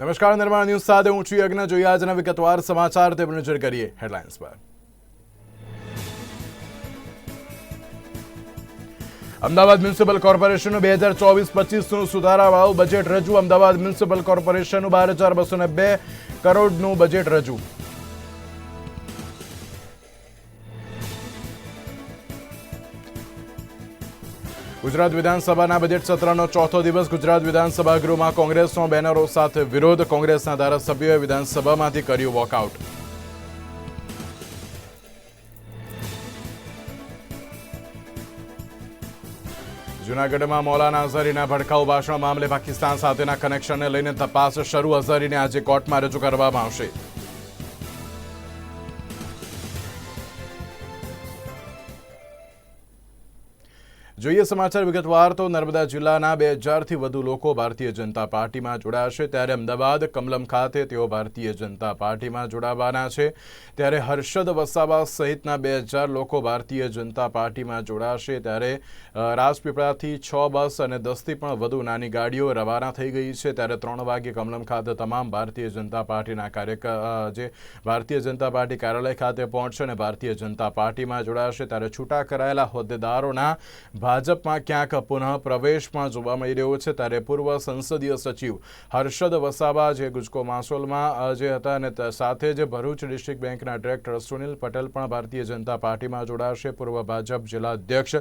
નમસ્કાર, નિર્માણ ન્યૂઝ સાથે હું છું યજ્ઞ. જોઈએ આજના વિગતવાર સમાચાર, તે નજર કરીએ હેડલાઇન્સ પર. અમદાવાદ મ્યુનિસિપલ કોર્પોરેશનનું બે હજાર ચોવીસ પચીસનું સુધારાવાળું બજેટ રજૂ. અમદાવાદ મ્યુનિસિપલ કોર્પોરેશનનું બાર હજાર બસો ને બે કરોડનું બજેટ રજૂ. ગુજરાત વિધાનસભાના બજેટ સત્રનો ચોથો દિવસ ગુજરાત વિધાનસભા ગૃહમાં કોંગ્રેસનો બેનરો સાથે વિરોધ. કોંગ્રેસના ધારાસભ્યોએ વિધાનસભામાંથી કર્યું વોકઆઉટ. જૂનાગઢમાં મૌલાના અઝહરીના ભડકાઉ ભાષણ મામલે પાકિસ્તાન સાથેના કનેક્શનને લઈને તપાસ શરૂ. અઝહરીને આજે કોર્ટમાં રજૂ કરવામાં આવશે. જોઈએ સમાચાર વિગતવાર તો નર્મદા જિલ્લાના બે હજારથી વધુ લોકો ભારતીય જનતા પાર્ટીમાં જોડાશે ત્યારે અમદાવાદ, કમલમ ખાતે તેઓ ભારતીય જનતા પાર્ટીમાં જોડાવાના છે. ત્યારે હર્ષદ વસાવા સહિતના બે હજાર લોકો ભારતીય જનતા પાર્ટીમાં જોડાશે ત્યારે રાજપીપળાથી છ બસ અને દસથી પણ વધુ નાની ગાડીઓ રવાના થઈ ગઈ છે. ત્યારે ત્રણ વાગે કમલમ ખાતે તમામ ભારતીય જનતા પાર્ટીના કાર્યકર જે ભારતીય જનતા પાર્ટી કાર્યાલય ખાતે પહોંચશે અને ભારતીય જનતા પાર્ટીમાં જોડાશે ત્યારે છૂટા કરાયેલા હોદ્દેદારોના ભાજપમાં ક્યાંક પુનઃ પ્રવેશ પણ જોવા મળી રહ્યો છે ત્યારે પૂર્વ સંસદીય સચિવ હર્ષદ વસાવા જે ગુજકો માસોલમાં જે હતા અને સાથે જ ભરૂચ ડિસ્ટ્રિક્ટ બેંકના ડિરેક્ટર સુનિલ પટેલ પણ ભારતીય જનતા પાર્ટીમાં જોડાશે. પૂર્વ ભાજપ જિલ્લા અધ્યક્ષ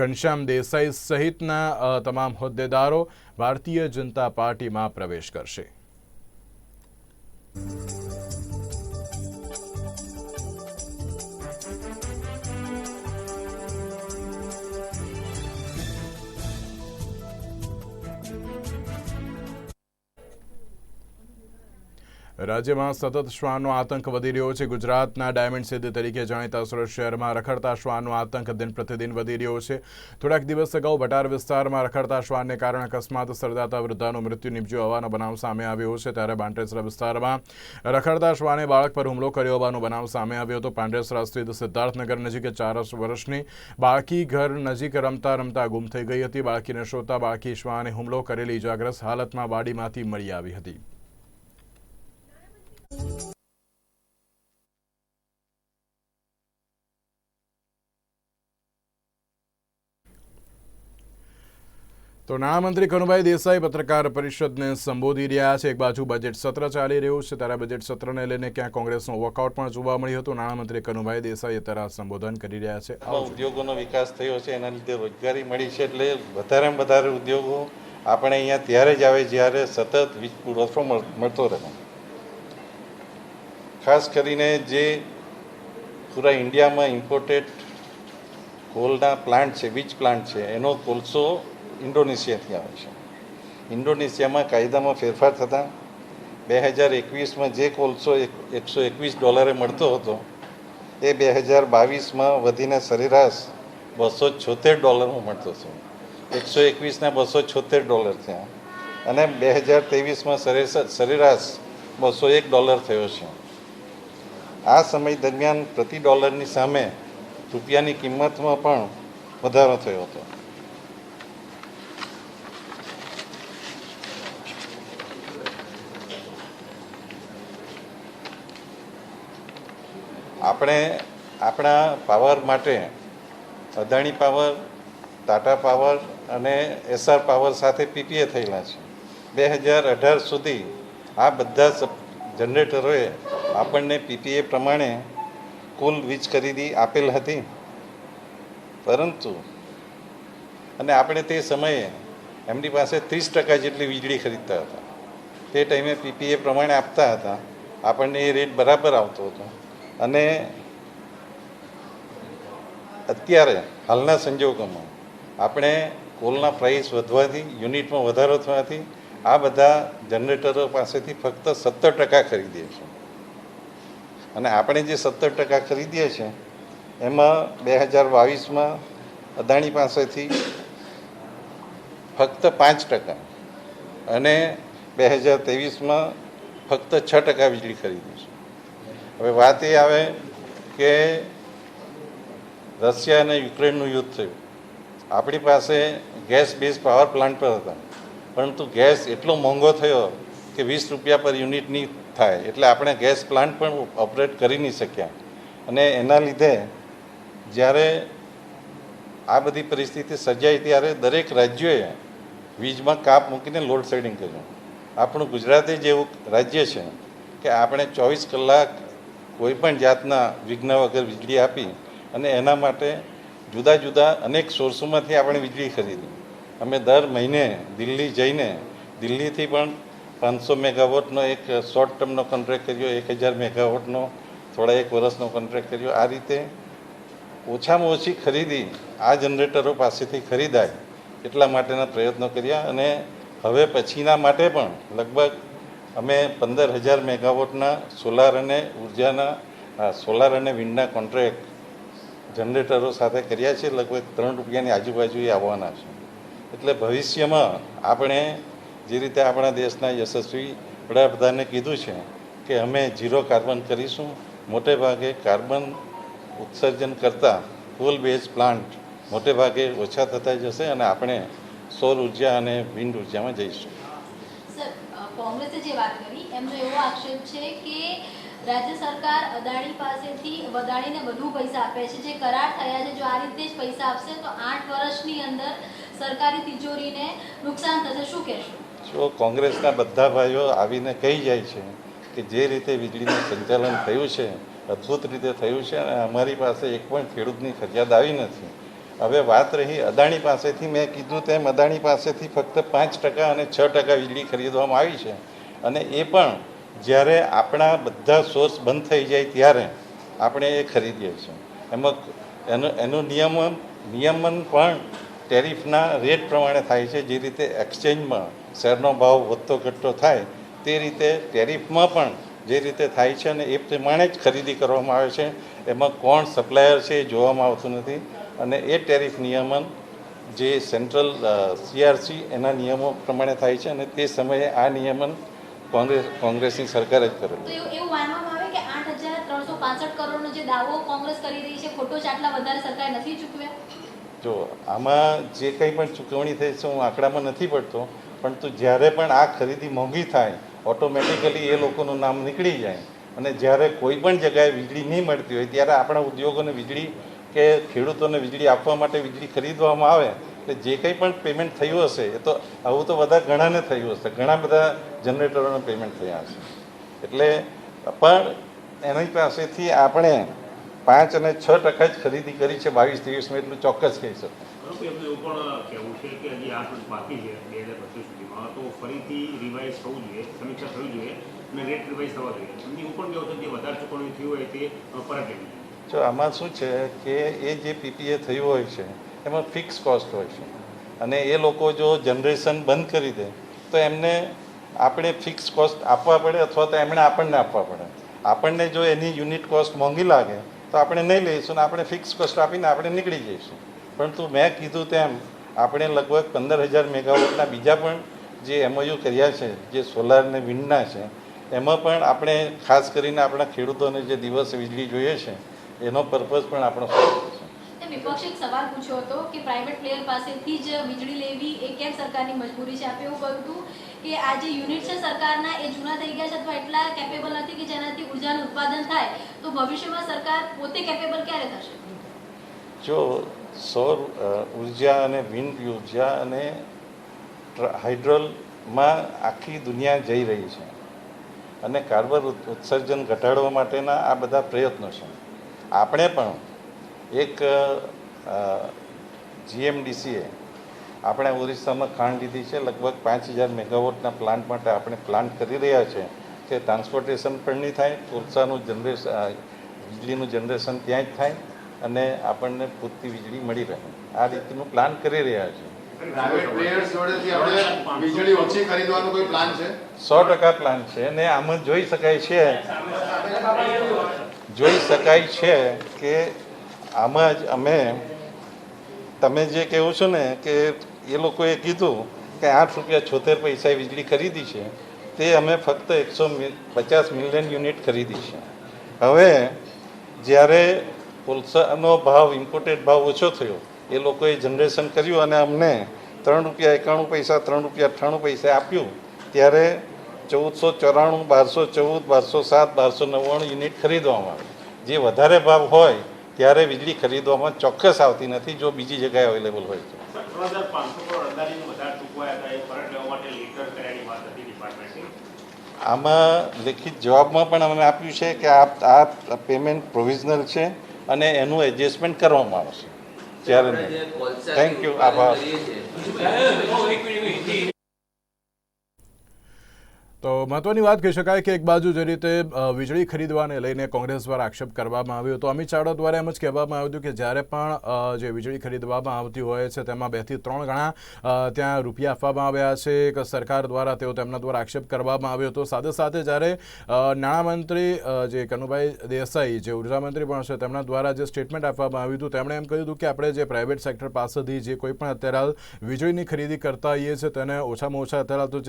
ઘનશ્યામ દેસાઈ સહિતના તમામ હોદ્દેદારો ભારતીય જનતા પાર્ટીમાં પ્રવેશ કરશે. રાજ્યમાં સતત શ્વાનનો આતંક વધી રહ્યો છે. ગુજરાતના ડાયમંડ સિટી તરીકે જાણીતા સુરત શહેરમાં રખડતા શ્વાનનો આતંક દિન પ્રતિદિન વધી રહ્યો છે. થોડાક દિવસ અગાઉ ભટાર વિસ્તારમાં રખડતા શ્વાનને કારણે અકસ્માત સર્જાતા વૃદ્ધાનું મૃત્યુ નિપજ્યું હોવાનો બનાવ સામે આવ્યો છે. ત્યારે પાંડેસરા વિસ્તારમાં રખડતા શ્વાને બાળક પર હુમલો કર્યો હોવાનો બનાવ સામે આવ્યો હતો. પાંડેસરા સ્થિત સિદ્ધાર્થનગર નજીક ચાર વર્ષની બાળકી ઘર નજીક રમતા રમતા ગુમ થઈ ગઈ હતી. બાળકીને શોધતા બાળકી શ્વાને હુમલો કરેલી ઇજાગ્રસ્ત હાલતમાં બાડીમાંથી મળી આવી હતી. તો નાણામંત્રી કનુભાઈ દેસાઈ પત્રકાર પરિષદને સંબોધી રહ્યા છે. એક બાજુ બજેટ સત્ર ચાલી રહ્યું છે, ત્યારે બજેટ સત્રને લઈને ક્યાં કોંગ્રેસનું વોકઆઉટ પણ જોવા મળ્યું હતું. નાણામંત્રી કનુભાઈ દેસાઈ અત્યારે સંબોધન કરી રહ્યા છે. ઉદ્યોગોનો વિકાસ થયો છે, એના લીધે રોજગારી મળી છે, એટલે વધારેમાં વધારે ઉદ્યોગો આપણે અહીંયા ત્યારે જ આવે જ્યારે સતત વીજ પુરવઠો મળતો રહે. ખાસ કરીને જે પૂરા ઇન્ડિયામાં ઇમ્પોર્ટેડ કોલના પ્લાન્ટ છે, વીજ પ્લાન્ટ છે, એનો કોલસો ઇન્ડોનેશિયાથી આવે છે. ઇન્ડોનેશિયામાં કાયદામાં ફેરફાર થતાં બે હજાર એકવીસમાં જે કોલસો એક- એકસો એકવીસ ડોલરે મળતો હતો, એ બે હજાર બાવીસમાં વધીને સરેરાશ બસો છોતેર ડોલરમાં મળતો હતો. એકસો એકવીસના બસો છોતેર ડોલર થયા. અને બે હજાર ત્રેવીસમાં સરેરાશ બસો એક ડોલર થયો છે. આ સમય દરમિયાન પ્રતિ ડોલરની સામે રૂપિયાની કિંમતમાં પણ વધારો થયો હતો. આપણે આપણા પાવર માટે અદાણી પાવર, ટાટા પાવર અને એસઆર પાવર સાથે પીપીએ થયેલા છે. બે હજાર અઢાર સુધી આ બધા જનરેટરોએ આપણને પીપીએ પ્રમાણે કુલ વીજ ખરીદી આપેલ હતી. પરંતુ, અને આપણે તે સમયે એમની પાસે ત્રીસ ટકા જેટલી વીજળી ખરીદતા હતા. તે ટાઈમે પીપીએ પ્રમાણે આપતા હતા. આપણને એ રેટ બરાબર આવતો હતો. અને અત્યારે હાલના સંજોગોમાં આપણે કોલના પ્રાઇસ વધવાથી યુનિટમાં વધારો થવાથી આ બધા જનરેટરો પાસેથી ફક્ત સત્તર ટકા ખરીદીએ છીએ. અને આપણે જે સત્તર ટકા ખરીદીએ છીએ, એમાં બે હજાર બાવીસમાં અદાણી પાસેથી ફક્ત પાંચ ટકા અને બે હજાર ત્રેવીસમાં ફક્ત છ ટકા વીજળી ખરીદી છે. હવે વાત એ આવે કે રશિયા અને યુક્રેનનું યુદ્ધ થયું. આપણી પાસે ગેસ બેઝ પાવર પ્લાન્ટ પર હતા. પરંતુ ગેસ એટલો મોંઘો થયો કે વીસ રૂપિયા પર યુનિટની થાય. એટલે આપણે ગેસ પ્લાન્ટ પણ ઓપરેટ કરી નહીં શક્યા. અને એના લીધે જ્યારે આ બધી પરિસ્થિતિ સર્જાઈ ત્યારે દરેક રાજ્યોએ વીજમાં કાપ મૂકીને લોડ શેડિંગ કર્યું. આપણું ગુજરાત જ એવું રાજ્ય છે કે આપણે ચોવીસ કલાક કોઈપણ જાતના વિઘ્ન વગર વીજળી આપી અને એના માટે જુદા જુદા અનેક સોર્સોમાંથી આપણે વીજળી ખરીદી. અમે દર મહિને દિલ્હી જઈને દિલ્હીથી પણ પાંચસો મેગાવોટનો એક શોર્ટ ટર્મનો કોન્ટ્રાક્ટ કર્યો, એક હજાર મેગાવોટનો, થોડા એક વર્ષનો કોન્ટ્રાક્ટ કર્યો. આ રીતે ઓછામાં ઓછી ખરીદી આ જનરેટરો પાસેથી ખરીદાય એટલા માટેના પ્રયત્નો કર્યા અને હવે પછીના માટે પણ લગભગ અમે પંદર હજાર મેગાવોટના સોલાર અને ઉર્જાના સોલાર અને વિન્ડના કોન્ટ્રાક્ટ જનરેટરો સાથે કર્યા છે. લગભગ ત્રણ રૂપિયાની આજુબાજુ આવવાના છે. એટલે ભવિષ્યમાં આપણે જે રીતે આપણા દેશના યશસ્વી વડાપ્રધાને કીધું છે કે અમે ઝીરો કાર્બન કરીશું, મોટે ભાગે કાર્બન ઉત્સર્જન કરતાં કોલ બેઝ પ્લાન્ટ મોટે ભાગે ઓછા થતા જશે અને આપણે સૌર ઊર્જા અને વિન્ડ ઉર્જામાં જઈશું. કોંગ્રેસે જે વાત કરી, એમનો એવો આક્ષેપ છે કે રાજ્ય સરકાર અદાણી પાસેથી વધારીને વધુ પૈસા આપે છે, જે કરાર થયા છે, જો આ રીતે જ પૈસા આપશે, તો આઠ વર્ષની અંદર સરકારી તિજોરીને નુકસાન થશે. શું કહેશો? જો કોંગ્રેસના બધા ભાઈઓ આવીને કહી જાય છે કે જે રીતે વીજળીનું સંચાલન થયું છે, અદ્ભુત રીતે થયું છે અને અમારી પાસે એક પણ ખેડૂતની ફરિયાદ આવી નથી. હવે વાત રહી અદાણી પાસેથી. મેં કીધું તેમ અદાણી પાસેથી ફક્ત પાંચ ટકા અને છ ટકા વીજળી ખરીદવામાં આવી છે. અને એ પણ જ્યારે આપણા બધા સોર્સ બંધ થઈ જાય ત્યારે આપણે એ ખરીદીએ છીએ. એમાં એનું એનું નિયમન નિયમન પણ ટેરિફના રેટ પ્રમાણે થાય છે. જે રીતે એક્સચેન્જમાં શેરનો ભાવ વધતો ઘટતો થાય તે રીતે ટેરિફમાં પણ જે રીતે થાય છે અને એ પ્રમાણે જ ખરીદી કરવામાં આવે છે એમાં કોણ સપ્લાયર છે એ જોવામાં આવતું નથી. અને એ ટેરિફ નિયમન જે સેન્ટ્રલ સીઆરસી એના નિયમો પ્રમાણે થાય છે અને તે સમયે આ નિયમન કોંગ્રેસ કોંગ્રેસની સરકારે જ કરેલું એવું માનવામાં આવે કે આઠ હજાર ત્રણસો પાસઠ કરોડનો જે દાવો કોંગ્રેસ કરી રહી છે ખોટો આટલા વધારે સરકારે નથી ચૂકવ્યા? જો આમાં જે કંઈ પણ ચૂકવણી થઈ છે હું આંકડામાં નથી પડતો પરંતુ જ્યારે પણ આ ખરીદી મોંઘી થાય ઓટોમેટિકલી એ લોકોનું નામ નીકળી જાય. અને જ્યારે કોઈ પણ જગ્યાએ વીજળી નહીં મળતી હોય, ત્યારે આપણા ઉદ્યોગોને વીજળી કે ખેડૂતોને વીજળી આપવા માટે વીજળી ખરીદવામાં આવે, એટલે જે કંઈ પણ પેમેન્ટ થયું હશે, એ તો આવું તો બધા ઘણાને થયું હશે. ઘણા બધા જનરેટરોને પેમેન્ટ થયા હશે. એટલે પણ એની પાસેથી આપણે પાંચ અને છ ટકા જ ખરીદી કરી છે, બાવીસ ત્રેવીસમાં એટલું ચોક્કસ કહી શકું. પણ કહેવું છે કે હજી વર્ષ બાકી છે બે હજાર પચીસ સુધીમાં તો ફરીથી રિવાઇઝ થવું જોઈએ, સમીક્ષા થવી જોઈએ અને રેટ રિવાઇઝ થવા જોઈએ. એમની એવું પણ કહેવું છે જે વધારે ચૂકવણી થયું હોય તે પરત લેવી જો આમાં શું છે કે એ જે પીપીએ થયું હોય છે, એમાં ફિક્સ કોસ્ટ હોય છે. અને એ લોકો જો જનરેશન બંધ કરી દે, તો એમને આપણે ફિક્સ કોસ્ટ આપવા પડે અથવા તો એમણે આપણને આપવા પડે. આપણને જો એની યુનિટ કોસ્ટ મોંઘી લાગે, તો આપણે નહીં લઈશું ને આપણે ફિક્સ કોસ્ટ આપીને આપણે નીકળી જઈશું. પરંતુ મેં કીધું તેમ, આપણે લગભગ પંદર હજાર મેગાવોટના બીજા પણ જે એમઓયુ કર્યા છે જે સોલાર ને વિન્ડના છે એમાં પણ આપણે ખાસ કરીને આપણા ખેડૂતોને જે દિવસે વીજળી જોઈએ છે એનો પર્પઝ પણ આપણો છે. વિપક્ષે એક સવાલ પૂછ્યો હતો કે પ્રાઇવેટ પ્લેયર પાસેથી જ વીજળી લેવી એ કેમ સરકારની મજબૂરી છે? આપે એવું કહ્યું હતું કે આ જે યુનિટ છે સરકારના એ જૂના થઈ ગયા છે અથવા એટલા કેપેબલ નથી કે જેનાથી ઉર્જાનું ઉત્પાદન થાય. તો ભવિષ્યમાં સરકાર પોતે કેપેબલ ક્યારે થશે? જો સૌર ઊર્જા અને વિન્ડ ઊર્જા અને હાઇડ્રોલમાં આખી દુનિયા જઈ રહી છે. અને કાર્બન ઉત્સર્જન ઘટાડવા માટેના આ બધા પ્રયત્નો છે. આપણે પણ એક જીએમડીસીએ આપણે ઓરિસ્સામાં ખાંડ લીધી છે. લગભગ પાંચ હજાર મેગાવોટના પ્લાન્ટ માટે આપણે પ્લાન્ટ કરી રહ્યા છે કે ટ્રાન્સપોર્ટેશન પણ નહીં થાય કોલસાનું જનરેશન વીજળીનું જનરેશન ત્યાં જ થાય અને આપણને પૂરતી વીજળી મળી રહે. આ રીતનું પ્લાન કરી રહ્યા છે. પ્રાઇવેટ પ્લેયર્સ જોડેથી આપણે વીજળી ઓછી ખરીદવાનો કોઈ પ્લાન છે? સો ટકા પ્લાન છે ને આમાં જોઈ શકાય છે જોઈ શકાય છે કે આમાં જ અમે તમે જે કહો છો ને કે એ લોકોએ કીધું કે આઠ રૂપિયા છોતેર પૈસાએ વીજળી ખરીદી છે તે અમે ફક્ત એકસો પચાસ મિલિયન યુનિટ ખરીદી છે. હવે જ્યારે કોલસાનો ભાવ ઇમ્પોર્ટેડ ભાવ ઓછો થયો એ લોકોએ જનરેશન કર્યું અને અમને ત્રણ રૂપિયા એકાણું પૈસા, ત્રણ રૂપિયા અઠ્ઠાણું પૈસા આપ્યું. ત્યારે ચૌદસો ચોરાણું, બારસો ચૌદ, બારસો સાત, બારસો નવ્વાણું યુનિટ ખરીદવામાં જે વધારે ભાવ હોય ત્યારે વીજળી ખરીદવામાં ચોક્કસ આવતી નથી, જો બીજી જગ્યાએ અવેલેબલ હોય તો. આમાં લેખિત જવાબમાં પણ અમે આપ્યું છે કે આ પેમેન્ટ પ્રોવિઝનલ છે અને એનું એડજસ્ટમેન્ટ કરવામાં આવશે. જ્યારે થેન્ક યુ આભાર. તો મહત્વની વાત કહી શકાય કે એક બાજુ જે રીતે વીજળી ખરીદવાને લઈને કોંગ્રેસ દ્વારા આક્ષેપ કરવામાં આવ્યો તો અમિત ચાવડા દ્વારા એમ જ કહેવામાં આવ્યું હતું કે જ્યારે પણ જે વીજળી ખરીદવામાં આવતી હોય છે તેમાં બેથી ત્રણ ગણા ત્યાં રૂપિયા આપવામાં આવ્યા છે. કે સરકાર દ્વારા તેઓ તેમના દ્વારા આક્ષેપ કરવામાં આવ્યો હતો. સાથે સાથે જ્યારે નાણામંત્રી જે કનુભાઈ દેસાઈ, જે ઊર્જા મંત્રી પણ છે તેમના દ્વારા જે સ્ટેટમેન્ટ આપવામાં આવ્યું હતું, તેમણે એમ કહ્યું હતું કે આપણે જે પ્રાઇવેટ સેક્ટર પાસેથી જે કોઈ પણ અત્યારે વીજળીની ખરીદી કરતા હોઈએ છીએ તેને ઓછામાં ઓછા અત્યારે તો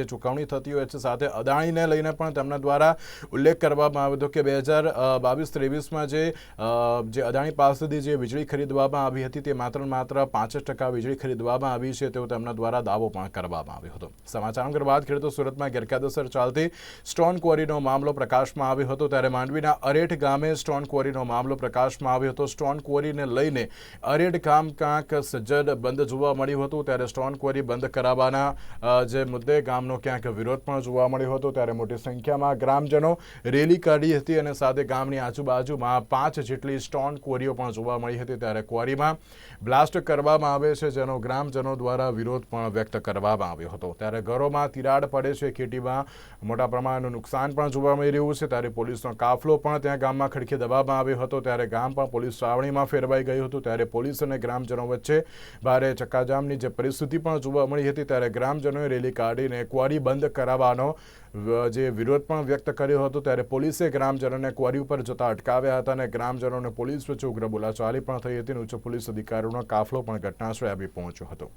જે ચૂકવણી થતી હોય છે. સાથે અદાણીને લઈને પણ તેમના દ્વારા ઉલ્લેખ કરવામાં આવ્યો હતો કે બે હજાર બાવીસ, ત્રેવીસમાં જે જે અદાણી પાસેથી જે વીજળી ખરીદવામાં આવી હતી તે માત્ર માત્ર પાંચ ટકા વીજળી ખરીદવામાં આવી છે તેવો તેમના દ્વારા દાવો પણ કરવામાં આવ્યો હતો. સમાચાર અંગે વાત કરીએ તો સુરતમાં ગેરકાયદેસર ચાલતી સ્ટોન ક્વોરીનો મામલો પ્રકાશમાં આવ્યો હતો. ત્યારે માંડવીના અરેઠ ગામે સ્ટોન ક્વોરીનો મામલો પ્રકાશમાં આવ્યો હતો. સ્ટોન ક્વોરીને લઈને અરેઠ ગામ ક્યાંક સજ્જડ બંધ જોવા મળ્યું હતું. ત્યારે સ્ટોન ક્વોરી બંધ કરાવવાના જે મુદ્દે ગામનો ક્યાંક વિરોધ પણ જોવા મળ્યો હતો ત્યારે મોટી સંખ્યામાં ગ્રામજનો રેલી કાઢી હતી અને સાથે ગામની આજુબાજુમાં પાંચ જેટલી સ્ટોન ક્વોરીઓ પણ જોવા મળી હતી ત્યારે ક્વોરીમાં બ્લાસ્ટ કરવામાં આવે છે, જેનો ગ્રામજનો દ્વારા વિરોધ પણ વ્યક્ત કરવામાં આવ્યો હતો. ત્યારે ઘરોમાં તિરાડ પડે છે, ખેતીમાં મોટા પ્રમાણનું નુકસાન પણ જોવા મળી રહ્યું છે. ત્યારે પોલીસનો કાફલો પણ ત્યાં ગામમાં ખડકી દબાવવામાં આવ્યો હતો. ત્યારે ગામ પણ પોલીસ છાવણીમાં ફેરવાઈ ગયું હતું. ત્યારે પોલીસ અને ગ્રામજનો વચ્ચે ભારે ચક્કાજામની જે પરિસ્થિતિ પણ જોવા મળી હતી, ત્યારે ગ્રામજનોએ રેલી કાઢીને ક્વારી બંધ કરાવવાનો વ- જે વિરોધ પણ વ્યક્ત કર્યો હતો ત્યારે પોલીસે ગ્રામજનોને ક્વોરી ઉપર જતા અટકાવ્યા હતા અને ગ્રામજનોને પોલીસ વચ્ચે ઉગ્ર બોલાચાલી પણ થઈ હતી અને ઉચ્ચ પોલીસ અધિકારીઓનો કાફલો પણ ઘટનાસ્થળે આવી પહોંચ્યો હતો.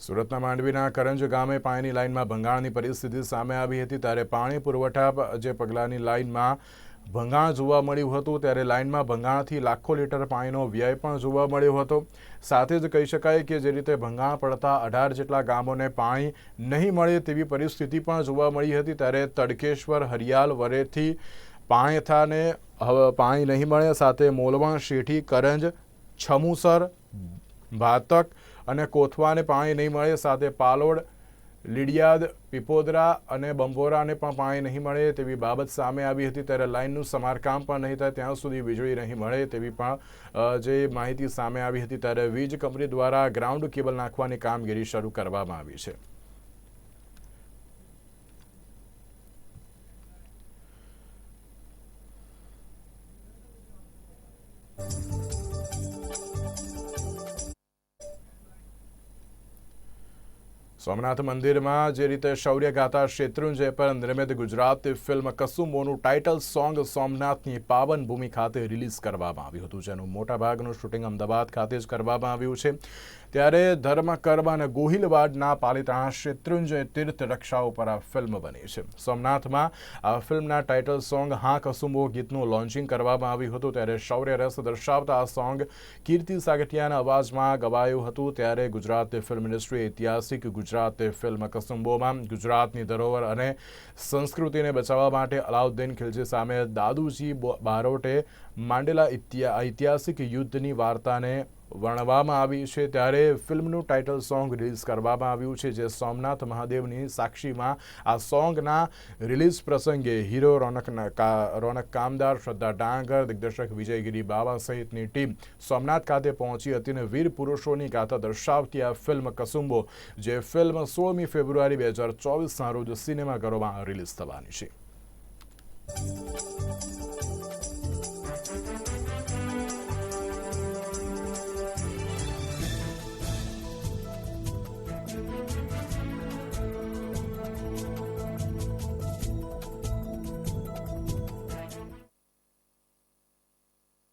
સુરતના માંડવીના કરંજ ગામે પાણીની લાઇનમાં ભંગાણની પરિસ્થિતિ સામે આવી હતી ત્યારે પાણી પુરવઠા જે પગલાંની લાઇનમાં ભંગાણ જોવા મળ્યું હતું ત્યારે લાઇનમાં ભંગાણથી લાખો લીટર પાણીનો વ્યય પણ જોવા મળ્યો હતો. સાથે જ કહી શકાય કે જે રીતે ભંગાણ પડતા અઢાર જેટલા ગામોને પાણી નહીં મળે તેવી પરિસ્થિતિ પણ જોવા મળી હતી ત્યારે તડકેશ્વર હરિયાલ વરેથી પાણીથાને પાણી નહીં મળે. સાથે મોલવણ, શેઠી, કરંજ, છમુસર, ભાતક અને કોથવાને પાણી નહીં મળે. સાથે પાલોડ લીડિયાદ, પીપોદરા અને બંબોરાને પણ પાણી નહીં મળે તેવી બાબત સામે આવી હતી ત્યારે લાઇનનું સમારકામ પણ નહીં થાય, ત્યાં સુધી વીજળી નહીં મળે તેવી પણ જે માહિતી સામે આવી હતી ત્યારે વીજ કંપની દ્વારા ગ્રાઉન્ડ કેબલ નાખવાની કામગીરી શરૂ કરવામાં આવી છે. સોમનાથ મંદિરમાં જે રીતે શૌર્ય ગાથા શેત્રુંજય પર નિર્મિત ગુજરાતી ફિલ્મ કસુમોનું ટાઇટલ સોંગ સોમનાથની પાવન ભૂમિ ખાતે રિલીઝ કરવામાં આવ્યું હતું, જેનું મોટાભાગનું શૂટિંગ અમદાવાદ ખાતે જ કરવામાં આવ્યું છે. ત્યારે ધર્મ કર્મ અને ગોહિલવાડના પાલિતાણા શેત્રુંજય તીર્થ રક્ષા ઉપર આ ફિલ્મ બની છે. સોમનાથમાં આ ફિલ્મના ટાઇટલ સોંગ હા કસુંબો ગીતનું લોન્ચિંગ કરવામાં આવ્યું હતું. ત્યારે શૌર્ય રસ દર્શાવતા આ સોંગ કીર્તિ સાગઠિયાના અવાજમાં ગવાયું હતું. ત્યારે ગુજરાત ફિલ્મ ઇન્ડસ્ટ્રી ઐતિહાસિક ગુજરાત ફિલ્મ કસુંબોમાં ગુજરાતની ધરોહર અને સંસ્કૃતિને બચાવવા માટે અલાઉદ્દીન ખિલજી સામે દાદુજી બારોટે માંડેલા ઐતિહાસિક યુદ્ધની વાર્તાને વર્ણવવામાં આવી છે ત્યારે ફિલ્મનું ટાઇટલ સોંગ રિલીઝ કરવામાં આવ્યું છે, જે સોમનાથ મહાદેવની સાક્ષીમાં આ સોંગના રિલીઝ પ્રસંગે હીરો રોનક રોનક કામદાર શ્રદ્ધા ડાંગર, દિગ્દર્શક વિજયગીરી બાવા સહિતની ટીમ સોમનાથ ખાતે પહોંચી હતી અને વીર પુરુષોની ગાથા દર્શાવતી આ ફિલ્મ કસુંબો, જે ફિલ્મ સોળમી ફેબ્રુઆરી બે હજાર ચોવીસના રોજ સિનેમાઘરોમાં રિલીઝ થવાની છે.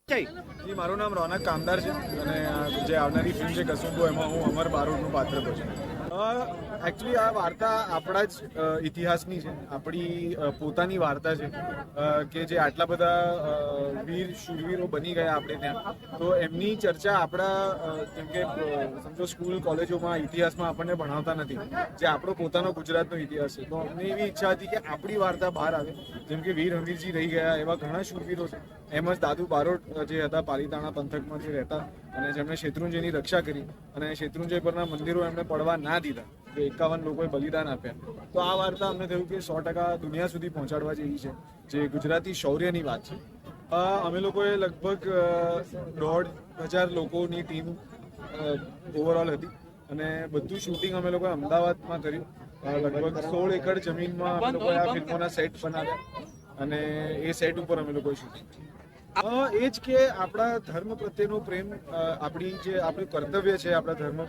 જી, મારું નામ રોનક કામદાર છે અને જે આવનારી ફિલ્મ છે કસુંબો એમાં હું અમર બારોટનું પાત્ર ભજવું. એકચ્યુઅલી આ વાર્તા આપણા જ ઇતિહાસની છે. આપણી પોતાની વાર્તા છે. કે જે આટલા બધા વીર, શૂરવીરો બની ગયા આપણે ત્યાં. તો એમની ચર્ચા આપણા જેમ કે સમજો સ્કૂલ, કોલેજોમાં, ઇતિહાસમાં આપણને ભણાવતા નથી. જે આપણો પોતાનો ગુજરાતનો ઇતિહાસ છે. તો અમને એવી ઈચ્છા હતી કે આપણી વાર્તા બહાર આવે. જેમ કે વીર હમીરજી રહી ગયા, એવા ઘણા શૂરવીરો છે. એમ જ દાદુ બારોટ જે હતા, પાલિતાણા પંથકમાં જે રહેતા અને જેમણે શેત્રુંજયની રક્ષા કરી અને શેત્રુંજય પરના મંદિરો એમણે પડવા ના દીધા કે એકાવન લોકોએ બલિદાન આપ્યા. તો આ વાર્તા અમને થયું કે સો ટકા દુનિયા સુધી પહોંચાડવા જેવી છે, જે ગુજરાતી શૌર્યની વાત છે. અમે લોકોએ લગભગ દોઢ હજાર લોકોની ટીમ ઓવરઓલ હતી. અને બધું શૂટિંગ અમે લોકોએ અમદાવાદમાં કર્યું. લગભગ સોળ એકર જમીનમાં અમે લોકોએ આ ફિલ્મોના સેટ બનાવ્યા. અને એ સેટ ઉપર અમે લોકોએ શૂટિંગ એ જ કે આપણા ધર્મ પ્રત્યેનો પ્રેમ આપણી જે આપણું કર્તવ્ય છે, આપણા ધર્મ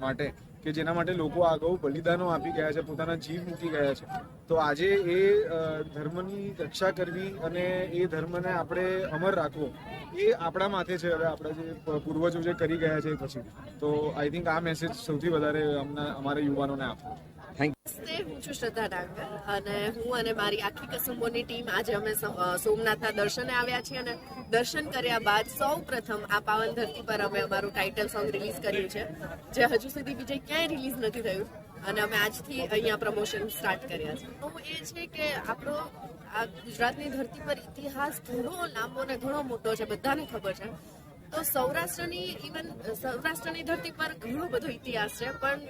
માટે, કે જેના માટે લોકો આગળ બલિદાનો આપી ગયા છે, પોતાના જીવ મૂકી ગયા છે. તો આજે એ ધર્મની રક્ષા કરવી અને એ ધર્મને આપણે અમર રાખવો, એ આપણા માથે છે હવે આપણા જે પૂર્વજો જે કરી ગયા છે પછી. તો આઈ થિંક આ મેસેજ સૌથી વધારે અમને, અમારા યુવાનોને આપવો નમસ્તે, હું છું શ્રદ્ધા ડાંગર અને હું અને મારી આખી કસુંબોની ટીમ આજે અમે સોમનાથના દર્શને આવ્યા છીએ અને દર્શન કર્યા બાદ સૌ પ્રથમ આ પાવન ધરતી પર અમે અમારું ટાઇટલ સોંગ રિલીઝ કર્યું છે, જે હજુ સુધી બીજે ક્યાંય રિલીઝ નથી થયું અને અમે આજથી અહીંયા પ્રમોશન સ્ટાર્ટ કર્યા છે. તો એ છે કે આપણો આ ગુજરાતની ધરતી પર ઇતિહાસ ઘણો લાંબો અને ઘણો મોટો છે, બધાને ખબર છે. તો સૌરાષ્ટ્રની ઇવન સૌરાષ્ટ્રની ધરતી પર ઘણો બધો ઇતિહાસ છે, પણ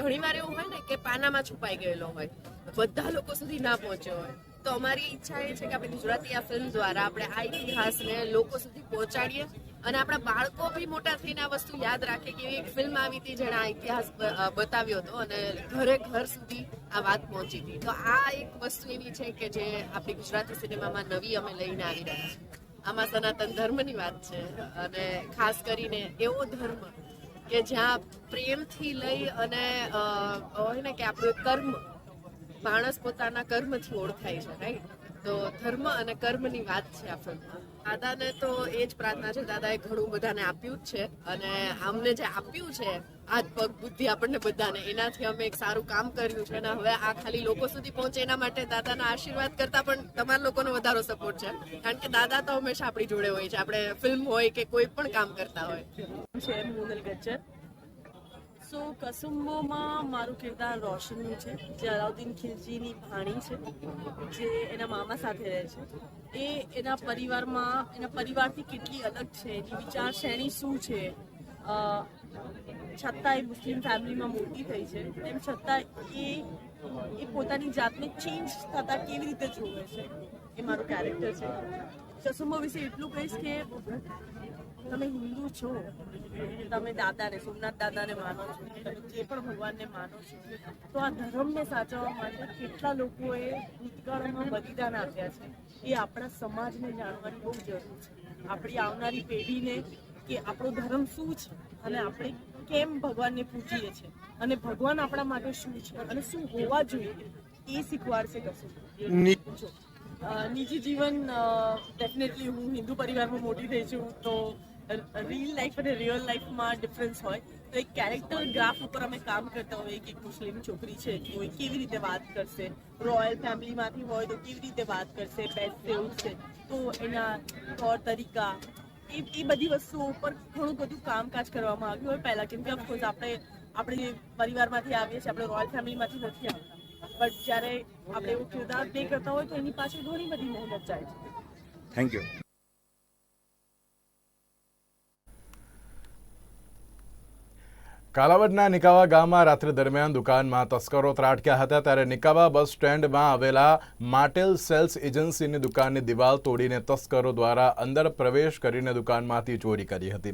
ઘણીવાર એવું હોય ને કે પાનામાં છુપાઈ ગયેલો હોય, બધા લોકો સુધી ના પહોંચ્યો હોય, તો અમારી ઈચ્છા એ છે કે આપણે ગુજરાતી આ ફિલ્મ દ્વારા આપણે આ ઇતિહાસને લોકો સુધી પહોંચાડીએ અને આપણા બાળકો બી મોટા થઈને આ વસ્તુ યાદ રાખે કે એક ફિલ્મ આવી હતી જેણે આ ઇતિહાસ બતાવ્યો હતો અને ઘરે ઘર સુધી આ વાત પહોંચી હતી. તો આ એક વસ્તુ એવી છે કે જે આપણી ગુજરાતી સિનેમામાં નવી અમે લઈને આવી રહ્યા છીએ. આમાં સનાતન ધર્મની વાત છે અને ખાસ કરીને એવો ધર્મ કે જ્યાં પ્રેમથી લઈ અને હોય ને કે આપણું કર્મ, માણસ પોતાના કર્મથી ઓળખાય છે રાઈટ તો ધર્મ અને કર્મની વાત છે આ ફિલ્મમાં. દાદાને તો એ જ પ્રાર્થના છે, દાદાએ ઘણું બધાને આપ્યું જ છે. અને અમને જે આપ્યું છે હાથ પગ બુદ્ધિ આપણને બધાને, એનાથી અમે એક સારું કામ કર્યું છે. અને હવે આ ખાલી લોકો સુધી પહોંચે એના માટે દાદાના આશીર્વાદ કરતા પણ તમારા લોકોનો વધારો સપોર્ટ છે. કારણ કે દાદા તો હંમેશા આપણી જોડે હોય છે. આપણે ફિલ્મ હોય કે કોઈ પણ કામ કરતા હોય. છે મોનલ ગજ્જર. સો કસુંબોમાં મારું કિરદાર રોશનનું છે, જે અલાઉદ્દીન ખિલજીની ભાણી છે, જે એના મામા સાથે રહે છે. એ એના પરિવારમાં, એના પરિવારથી કેટલી અલગ છે, એની વિચારશ્રેણી શું છે? છતાં એ મુસ્લિમ ફેમિલીમાં મોટી થઈ છે. તેમ છતાં એ એ પોતાની જાતને ચેન્જ થતાં કેવી રીતે જોવે છે? એ મારું કેરેક્ટર છે. કસુંબો વિશે એટલું કહીશ કે તમે હિન્દુ છો? તમે દાદાને સોમનાથ દાદાને માનો છો તમે જે પણ ભગવાનને માનો છો તો આ ધર્મને સાચવવા માટે કેટલા લોકોએ ભૂતકાળમાં બલિદાન આપ્યા છે એ આપણા સમાજને જાણવાની બહુ જરૂર છે. આપણી આવનારી પેઢીને કે આપણો ધર્મ શું છે અને આપણે કેમ ભગવાનને પૂજીએ છીએ અને ભગવાન આપણા માટે શું છે અને શું હોવા જોઈએ એ શીખવાડશે કશું. નિજી જીવન ડેફિનેટલી હું હિન્દુ પરિવારમાં મોટી થઈ છું તો રિયલ લાઈફ અને રિયલ લાઈફમાં ડિફરન્સ હોય. તો એક કેરેક્ટર ગ્રાફ ઉપર અમે કામ કરતા હોઈએ કે એક મુસ્લિમ છોકરી છે કે હોય કેવી રીતે વાત કરશે રોયલ ફેમિલીમાંથી હોય તો કેવી રીતે વાત કરશે બેસશે ઉઠશે તો એના તौर તરીકા, એ એ બધી વસ્તુઓ ઉપર ઘણું બધું કામકાજ કરવામાં આવ્યું હોય. પહેલાં કેમ કે ઓફકોર્સ આપણે આપણે પરિવારમાંથી આવીએ છીએ, આપણે રોયલ ફેમિલીમાંથી નથી આવતા. બટ જ્યારે આપણે એવું કિરદાર પ્લે કરતા હોય તો એની પાછળ ઘણી બધી મહેનત જાય છે. થેન્ક યુ કાલાવડના નિકાવા ગામમાં રાત્રિ દરમિયાન દુકાનમાં તસ્કરો ત્રાટક્યા હતા ત્યારે નિકાવા બસ સ્ટેન્ડમાં આવેલા માટેલ સેલ્સ એજન્સીની દુકાનની દિવાલ તોડીને તસ્કરો દ્વારા અંદર પ્રવેશ કરીને દુકાનમાંથી ચોરી કરી હતી.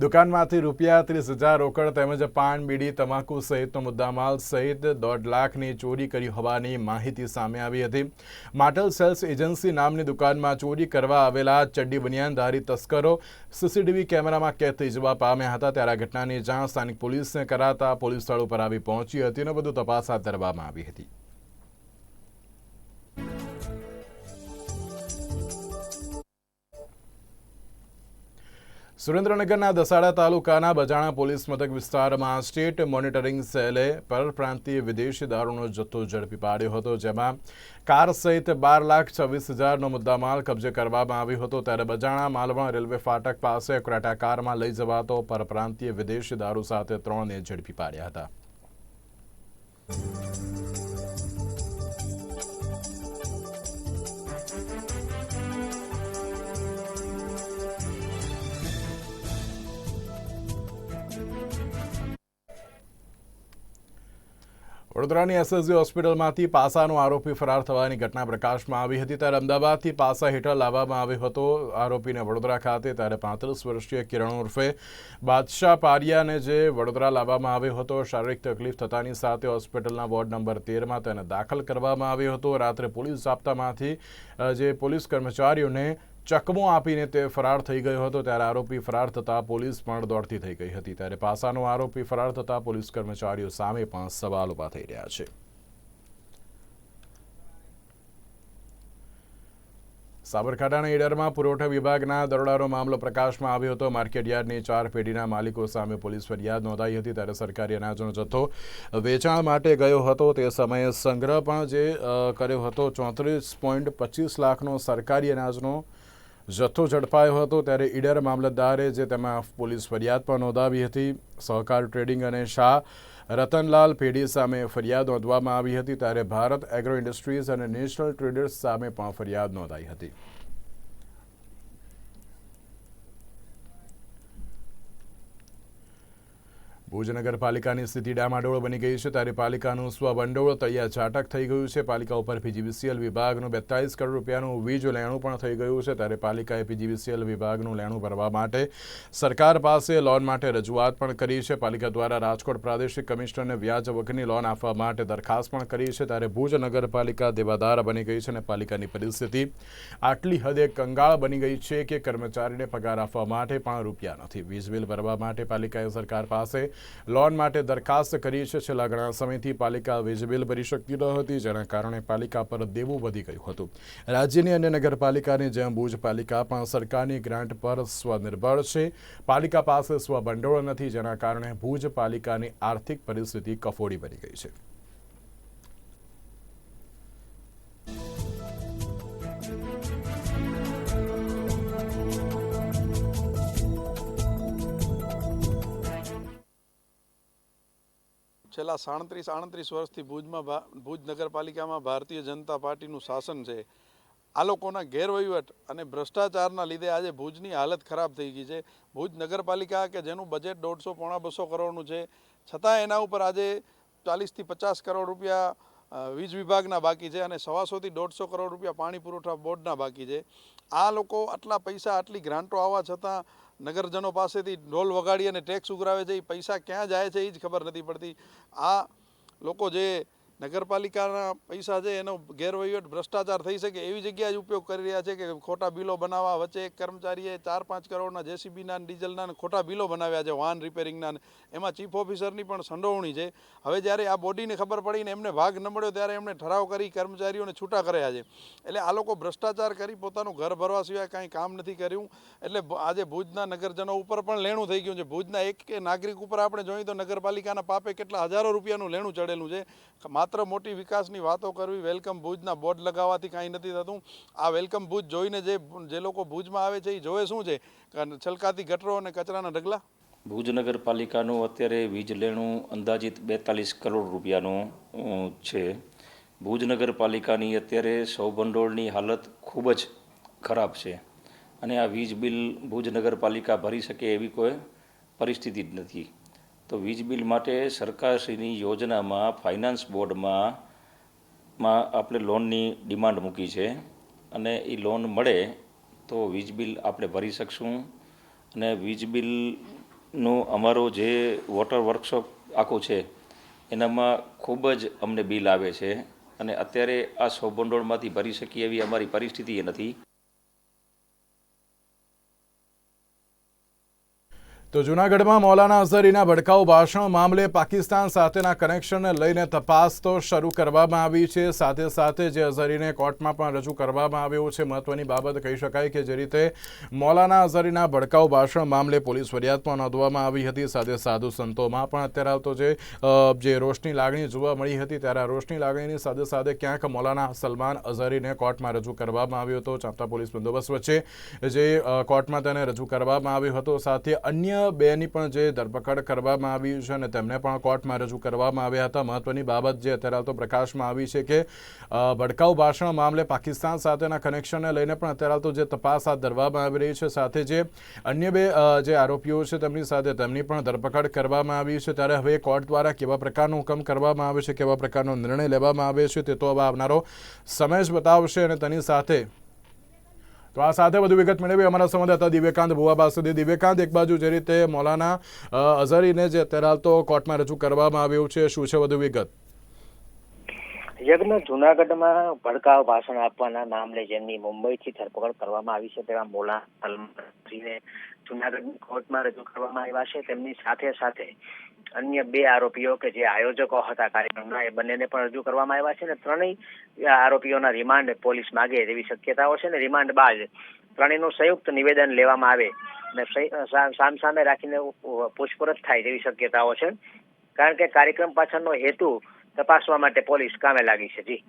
દુકાનમાંથી રૂપિયા ત્રીસ હજાર રોકડ તેમજ પાન, બીડી, તમાકુ સહિતનો મુદ્દામાલ સહિત દોઢ લાખની ચોરી કરી હોવાની માહિતી સામે આવી હતી. માટેલ સેલ્સ એજન્સી નામની દુકાનમાં ચોરી કરવા આવેલા ચડ્ડી બનિયાનધારી તસ્કરો સીસીટીવી કેમેરામાં કેદ થઈ જવા પામ્યા હતા. ત્યારે આ ઘટનાની જાણ સ્થાનિક પોલીસને કરાતા પોલીસ સ્થળ ઉપર આવી પહોંચી હતી અને બધું તપાસ હાથ ધરવામાં આવી હતી. સુરેન્દ્રનગરના દસાડા તાલુકાના બજાણા પોલીસ મથક વિસ્તારમાં સ્ટેટ મોનિટરિંગ સેલે પરપ્રાંતીય વિદેશી દારૂનો જથ્થો ઝડપી પાડ્યો હતો, જેમાં કાર સહિત બાર લાખ છવ્વીસ હજારનો મુદ્દામાલ કબજે કરવામાં આવ્યો હતો. ત્યારે બજાણા માલવણ રેલવે ફાટક પાસે ક્રેટા કારમાં લઈ જવાતો પરપ્રાંતીય વિદેશી દારૂ સાથે ત્રણને ઝડપી પાડ્યા હતા. વડોદરાની એસએસજી હોસ્પિટલમાંથી પાસાનો આરોપી ફરાર થવાની ઘટના પ્રકાશમાં આવી હતી ત્યારે અમદાવાદથી પાસા હેઠળ લાવવામાં આવ્યો હતો આરોપીને વડોદરા ખાતે ત્યારે પાંત્રીસ વર્ષીય કિરણ ઉર્ફે બાદશાહ પારિયાને જે વડોદરા લાવવામાં આવ્યો હતો, શારીરિક તકલીફ થતાની સાથે હોસ્પિટલના વોર્ડ નંબર તેરમાં તેને દાખલ કરવામાં આવ્યો હતો. રાત્રે પોલીસ જાપ્તામાંથી જે પોલીસ કર્મચારીઓને ચકમો આપીને તે ફરાર થઈ ગયો હતો ત્યારે આરોપી ફરાર થતાં પોલીસ પણ દોડતી થઈ ગઈ હતી ત્યારે પાસાનો આરોપી ફરાર થતાં પોલીસ કર્મચારીઓ સામે પણ સવાલ ઊભા થઈ રહ્યા છે. સાબરકાંઠાના ઈડરમાં પુરવઠા વિભાગના દરોડાનો મામલો પ્રકાશમાં આવ્યો હતો. માર્કેટયાર્ડની ચાર પેઢીના માલિકો સામે પોલીસ ફરિયાદ નોંધાઈ હતી ત્યારે સરકારી અનાજનો જથ્થો વેચાણ માટે ગયો હતો. તે સમયે સંગ્રહ પણ જે કર્યો હતો. ચોત્રીસ પોઈન્ટ પચીસ લાખનો સરકારી અનાજનો જથ્થો ઝડપાયો હતો ત્યારે ઈડર મામલતદારે જે તેમાં પોલીસ ફરિયાદ પણ નોંધાવી હતી. સહકાર ટ્રેડિંગ અને શાહ રતનલાલ પેઢી સામે ફરિયાદ નોંધવામાં આવી હતી, ત્યારે ભારત એગ્રો ઇન્ડસ્ટ્રીઝ અને નેશનલ ટ્રેડર્સ સામે પણ ફરિયાદ નોંધાઈ હતી. ભુજ નગરપાલિકાની સ્થિતિ ડામાડોળ બની ગઈ છે. ત્યારે પાલિકાનું સ્વભંડોળ તૈયાર ઝાટક થઈ ગયું છે. પાલિકા ઉપર પીજીવીસીએલ વિભાગનું બેતાલીસ કરોડ રૂપિયાનું વીજ લેણું પણ થઈ ગયું છે. ત્યારે પાલિકાએ પીજીવીસીએલ વિભાગનું લેણું ભરવા માટે સરકાર પાસે લોન માટે રજૂઆત પણ કરી છે. પાલિકા દ્વારા રાજકોટ પ્રાદેશિક કમિશનરને વ્યાજ વગરની લોન આપવા માટે દરખાસ્ત પણ કરી છે. ત્યારે ભુજ નગરપાલિકા દેવાદાર બની ગઈ છે અને પાલિકાની પરિસ્થિતિ આટલી હદે કંગાળ બની ગઈ છે કે કર્મચારીને પગાર આપવા માટે પણ રૂપિયા નથી. વીજ બિલ ભરવા માટે પાલિકાએ સરકાર પાસે લોન માટે દરખાસ્ત કરી છે. છેલ્લા ઘણા સમયથી પાલિકા વીજ બિલ ભરી શકતી ન હતી, જેના કારણે પાલિકા પર દેવું વધી ગયું હતું. રાજ્યની અન્ય નગરપાલિકાની જેમ ભુજ પાલિકા પણ સરકારની ગ્રાન્ટ પર સ્વનિર્ભર છે. પાલિકા પાસે સ્વભંડોળ નથી, જેના કારણે ભુજ પાલિકાની આર્થિક પરિસ્થિતિ કફોડી બની ગઈ છે. છેલ્લા સાડત્રીસ, આડત્રીસ વર્ષથી ભુજમાં ભુજ નગરપાલિકામાં ભારતીય જનતા પાર્ટીનું શાસન છે. આ લોકોના ગેરવહીવટ અને ભ્રષ્ટાચારના લીધે આજે ભુજની હાલત ખરાબ થઈ ગઈ છે. ભુજ નગરપાલિકા કે જેનું બજેટ દોઢસો પોણા બસો કરોડનું છે છતાં એના ઉપર આજે ચાલીસથી પચાસ કરોડ રૂપિયા વીજ વિભાગના બાકી છે અને સવાસોથી દોઢસો કરોડ રૂપિયા પાણી પુરવઠા બોર્ડના બાકી છે. આ લોકો આટલા પૈસા, આટલી ગ્રાન્ટો આવવા છતાં નગરજનો પાસેથી ઢોલ વગાડી અને ટેક્સ ઉઘરાવે છે એ પૈસા ક્યાં જાય છે એ જ ખબર નથી પડતી. આ લોકો જે નગરપાલિકાના પૈસા છે, એનો ગેરવહીવટ ભ્રષ્ટાચાર થઈ શકે એવી જગ્યાએ જ ઉપયોગ કરી રહ્યા છે કે ખોટા બિલો બનાવવા, વચ્ચે એક કર્મચારીએ ચાર પાંચ કરોડના જેસીબીના ડીઝલના ખોટા બિલો બનાવ્યા છે, વાહન રિપેરિંગના એમાં ચીફ ઓફિસરની પણ સંડોવણી છે. હવે જ્યારે આ બોડીને ખબર પડીને એમને ભાગ ન મળ્યો ત્યારે એમણે ઠરાવ કરી કર્મચારીઓને છૂટા કર્યા છે. એટલે આ લોકો ભ્રષ્ટાચાર કરી પોતાનું ઘર ભરવા સિવાય કાંઈ કામ નથી કર્યું. એટલે આજે ભુજના નગરજનો ઉપર પણ લેણું થઈ ગયું છે. ભુજના એક નાગરિક ઉપર આપણે જોઈએ તો નગરપાલિકાના પાપે કેટલા હજારો રૂપિયાનું લેણું ચડેલું છે. માત્ર મોટી વિકાસની વાતો કરવી, વેલકમ ભુજના બોર્ડ લગાવવાથી કાંઈ નથી થતું. આ વેલકમ ભુજ જોઈને જે જે લોકો ભુજમાં આવે છે એ જોવે શું છે? છલકાતી ગટરો અને કચરાના ઢગલા? ભુજ નગરપાલિકાનું અત્યારે વીજ લેણું અંદાજિત બેતાલીસ કરોડ રૂપિયાનું છે. ભુજ નગરપાલિકાની અત્યારે સૌભંડોળની હાલત ખૂબ જ ખરાબ છે. અને આ વીજ બિલ ભુજ નગરપાલિકા ભરી શકે એવી કોઈ પરિસ્થિતિ જ નથી. તો વીજ બિલ માટે સરકારશ્રીની યોજનામાં ફાઇનાન્સ બોર્ડમાં માં આપણે લોનની ડિમાન્ડ મૂકી છે. અને એ લોન મળે તો વીજ બિલ આપણે ભરી શકશું. અને વીજ બિલનું અમારો જે વોટર વર્કશોપ આખો છે, એનામાં ખૂબ જ અમને બિલ આવે છે. અને અત્યારે આ સૌભંડોળમાંથી ભરી શકીએ એવી અમારી પરિસ્થિતિ નથી. તો જૂનાગઢમાં મૌલાના અઝહરીના ભડકાઉ ભાષણ મામલે પાકિસ્તાન સાથેના કનેક્શનને લઈને તપાસ તો શરૂ કરવામાં આવી છે. સાથે સાથે જે અઝહરીને કોર્ટમાં પણ રજૂ કરવામાં આવ્યો છે, મહત્વની બાબત કહી શકાય કે જે રીતે મૌલાના અઝહરીના ભડકાઉ ભાષણ મામલે પોલીસ ફરિયાદ પણ નોંધવામાં આવી હતી. સાથે સાધુ સંતોમાં પણ અત્યારે આવતો જે જે રોષની લાગણી જોવા મળી હતી ત્યારે રોષની લાગણીની સાથે સાથે ક્યાંક મૌલાના સલમાન અઝહરીને કોર્ટમાં રજૂ કરવામાં આવ્યો હતો. ચાંપતા પોલીસ બંદોબસ્ત વચ્ચે જે કોર્ટમાં તેને રજૂ કરવામાં આવ્યો હતો. સાથે અન્ય બેની પણ જે ધરપકડ કરવામાં આવી છે અને તેમને પણ કોર્ટમાં રજૂ કરવામાં આવ્યા હતા. મહત્વની બાબત જે અત્યારે તો પ્રકાશમાં આવી છે કે ભડકાઉ ભાષણ મામલે પાકિસ્તાન સાથેના કનેક્શનને લઈને પણ અત્યારે તો જે તપાસ હાથ ધરવામાં આવી રહી છે. સાથે જે અન્ય બે જે આરોપીઓ છે તેમની સાથે તેમની પણ ધરપકડ કરવામાં આવી છે. ત્યારે હવે કોર્ટ દ્વારા કેવા પ્રકારનો હુકમ કરવામાં આવે છે, કેવા પ્રકારનો નિર્ણય લેવામાં આવે છે તે તો હવે આવનારો સમય જ બતાવશે અને તેની સાથે તો આ સાથે વધુ વિગત મેળવી અમારા સંવાદદાતા દિવ્યકાંત ભુવા પાસેથી દિવ્યકાંત એક બાજુ જે રીતે મૌલાના અ, અઝહરીને જે અત્યારે હાલ તો કોર્ટમાં રજૂ કરવામાં આવ્યું છે શું છે વધુ વિગત? યજ્ઞ જુનાગઢમાં ભડકાવ ભાષણ આપવાના મામલે જેમની મુંબઈથી ધરપકડ કરવામાં આવી છે તેવા મોલા જુનાગઢની કોર્ટમાં રજૂ કરવામાં આવ્યા છે. તેમની સાથે સાથે અન્ય બે આરોપીઓ કે જે આયોજકો હતા કાર્યક્રમના એ બંનેને પણ રજૂ કરવામાં આવ્યા છે અને ત્રણેય આરોપીઓના રિમાન્ડ પોલીસ માગે તેવી શક્યતાઓ છે ને રિમાન્ડ બાદ ત્રણેયનું સંયુક્ત નિવેદન લેવામાં આવે અને સામ સામે રાખીને પૂછપરછ થાય તેવી શક્યતાઓ છે. કારણ કે કાર્યક્રમ પાછળનો હેતુ તપાસવા માટે પોલીસ કામે લાગી છે. જી.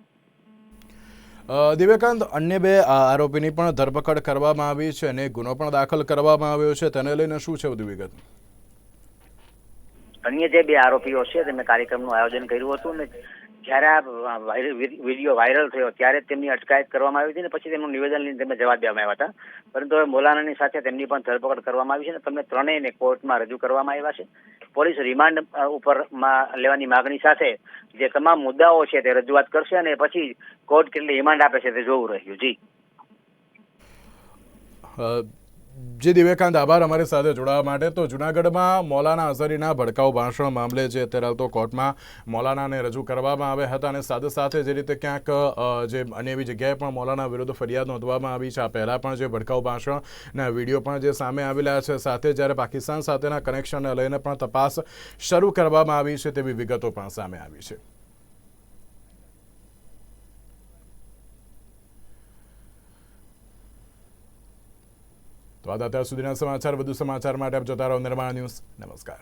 દિવ્યકાંત, અન્ય બે આરોપીની પણ ધરપકડ કરવામાં આવી છે અને ગુનો પણ દાખલ કરવામાં આવ્યો છે. તેને લઈને શું છે વધુ વિગત? અન્ય જે બે આરોપીઓ છે તેમને કાર્યક્રમનું આયોજન કર્યું હતું ને જ્યારે આ વીડિયો વાયરલ થયો ત્યારે તેમની અટકાયત કરવામાં આવી હતી ને પછી તેમનું નિવેદન લઈને તેમને જવાબ દેવામાં આવ્યા હતા. પરંતુ હવે મોલાનાની સાથે તેમની પણ ધરપકડ કરવામાં આવી છે ને તમને ત્રણેયને કોર્ટમાં રજૂ કરવામાં આવ્યા છે. પોલીસ રિમાન્ડ ઉપર લેવાની માગણી સાથે જે તમામ મુદ્દાઓ છે તે રજૂઆત કરશે અને પછી કોર્ટ કેટલી રિમાન્ડ આપે છે તે જોવું રહ્યું. જી. જે દિવ્યકાંત આભાર અમારી સાથે જોડાવા માટે, તો જુનાગઢમાં મૌલાના અઝરીના ભડકાઉ ભાષણ મામલે જે અત્યારે તો કોર્ટમાં મૌલાનાને રજૂ કરવામાં આવ્યા હતા અને સાથે સાથે જે રીતે ક્યાંક જે અન્ય એવી જગ્યાએ પણ મૌલાના વિરુદ્ધ ફરિયાદ નોંધવામાં આવી છે. આ પહેલાં પણ જે ભડકાઉ ભાષણના વીડિયો પણ જે સામે આવેલા છે, સાથે જ્યારે પાકિસ્તાન સાથેના કનેક્શનને લઈને પણ તપાસ શરૂ કરવામાં આવી છે તેવી વિગતો પણ સામે આવી છે. તો આ દાતા સુધીના સમાચાર વધુ સમાચાર માટે આપ જોતા રહો નિર્માણ ન્યૂઝ. નમસ્કાર.